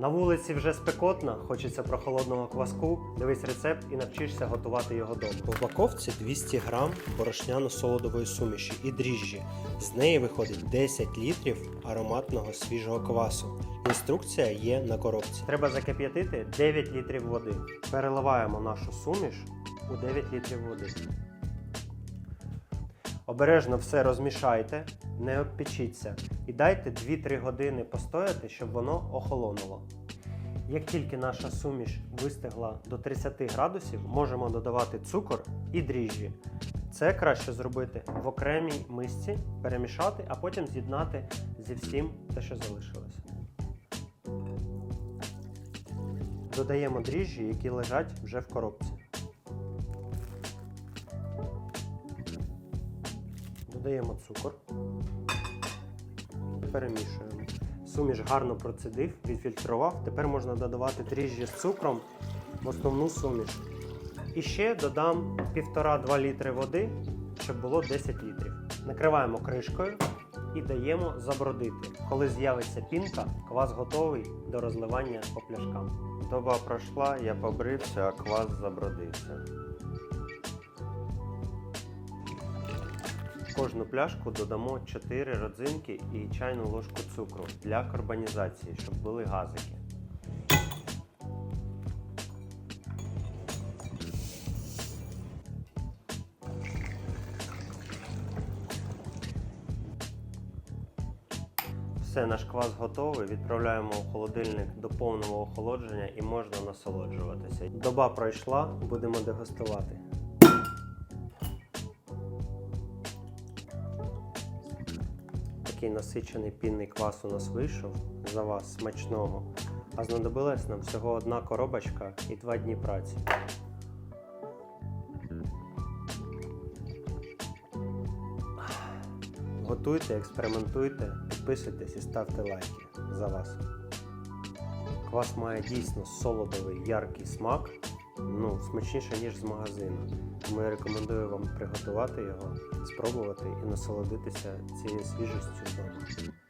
На вулиці вже спекотно, хочеться прохолодного кваску. Дивись рецепт і навчишся готувати його вдома. В упаковці 200 грам борошняно-солодової суміші і дріжджі. З неї виходить 10 літрів ароматного свіжого квасу. Інструкція є на коробці. Треба закип'ятити 9 літрів води. Переливаємо нашу суміш у 9 літрів води. Обережно все розмішайте, не обпечіться і дайте 2-3 години постояти, щоб воно охолонуло. Як тільки наша суміш вистигла до 30 градусів, можемо додавати цукор і дріжджі. Це краще зробити в окремій мисці, перемішати, а потім з'єднати зі всім те, що залишилось. Додаємо дріжджі, які лежать вже в коробці. Додаємо цукор. Перемішуємо. Суміш гарно процедив, відфільтрував. Тепер можна додавати дріжджі з цукром в основну суміш. І ще додам 1,5-2 літри води, щоб було 10 літрів. Накриваємо кришкою і даємо забродити. Коли з'явиться пінка, квас готовий до розливання по пляшкам. Доба пройшла, я побрився, а квас забродився. Кожну пляшку додамо 4 родзинки і чайну ложку цукру для карбонізації, щоб були газики. Все, наш квас готовий. Відправляємо у холодильник до повного охолодження і можна насолоджуватися. Доба пройшла, будемо дегустувати. Такий насичений пінний квас у нас вийшов за вас смачного. А знадобилась нам всього одна коробочка і два дні праці. Готуйте, експериментуйте, підписуйтесь і ставте лайки за вас. Квас має дійсно солодовий, яркий смак, ну, смачніше, ніж з магазину. Тому я рекомендую вам приготувати його, спробувати і насолодитися цією свіжістю вдома.